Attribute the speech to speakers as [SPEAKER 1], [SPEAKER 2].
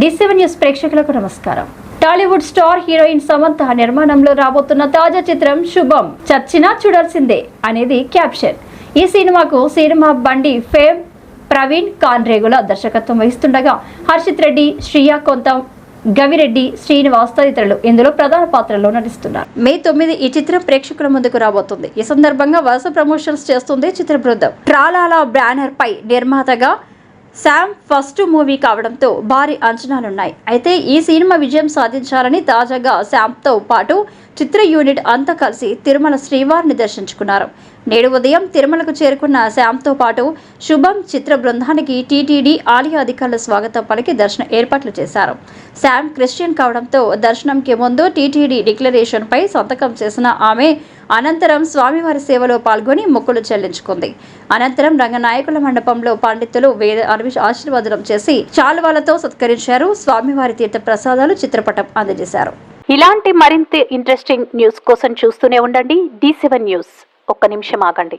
[SPEAKER 1] D seven news ప్రేక్షకులకు నమస్కారం. Tollywood star heroine Samantha నిర్మాణంలో రాబోతున్న తాజా చిత్రం శుభం. చచ్చినా చూడాల్సిందే అనేది క్యాప్షన్. ఈ సినిమాకు సినిమా బండి ఫేమ్ ప్రవీణ్ కాన్రేగుల దర్శకత్వం వహిస్తుండగా హర్షిత్ రెడ్డి శ్రియా కొంతం గవిరెడ్డి శ్రీనివాస్ తదితరులు ఇందులో ప్రధాన పాత్రలో నటిస్తున్నారు. మే తొమ్మిది ఈ చిత్రం ప్రేక్షకుల ముందుకు రాబోతుంది. ఈ సందర్భంగా వరుస ప్రమోషన్స్ చేస్తుంది చిత్ర బృందం. ట్రాలాలా బ్యానర్ పై నిర్మాతగా శామ్ ఫస్ట్ మూవీ కావడంతో భారీ అంచనాలున్నాయి. అయితే ఈ సినిమా విజయం సాధించాలని తాజాగా శామ్తో పాటు చిత్ర యూనిట్ అంతా కలిసి తిరుమల శ్రీవారిని దర్శించుకున్నారు. నేడు ఉదయం తిరుమలకు చేరుకున్న శామ్తో పాటు శుభం చిత్ర బృందానికి టీటీడీ ఆలయ అధికారుల స్వాగతం పలికి దర్శన ఏర్పాట్లు చేశారు. శామ్ క్రిస్టియన్ కావడంతో దర్శనంకి ముందు టీటీడీ డిక్లరేషన్పై సంతకం చేసిన ఆమె అనంతరం స్వామివారి సేవలో పాల్గొని మొక్కులు చెల్లించుకుంది. అనంతరం రంగనాయకుల మండపంలో పండితులు వేద అరవి- ఆశీర్వదనం చేసి చాలువాలతో సత్కరించారు. స్వామివారి తీర్థ ప్రసాదాలు చిత్రపటం అందజేశారు.
[SPEAKER 2] ఇలాంటి మరింత ఇంట్రెస్టింగ్ న్యూస్ కోసం చూస్తూనే ఉండండి. D seven news. ఒక్క నిమిషం ఆగండి.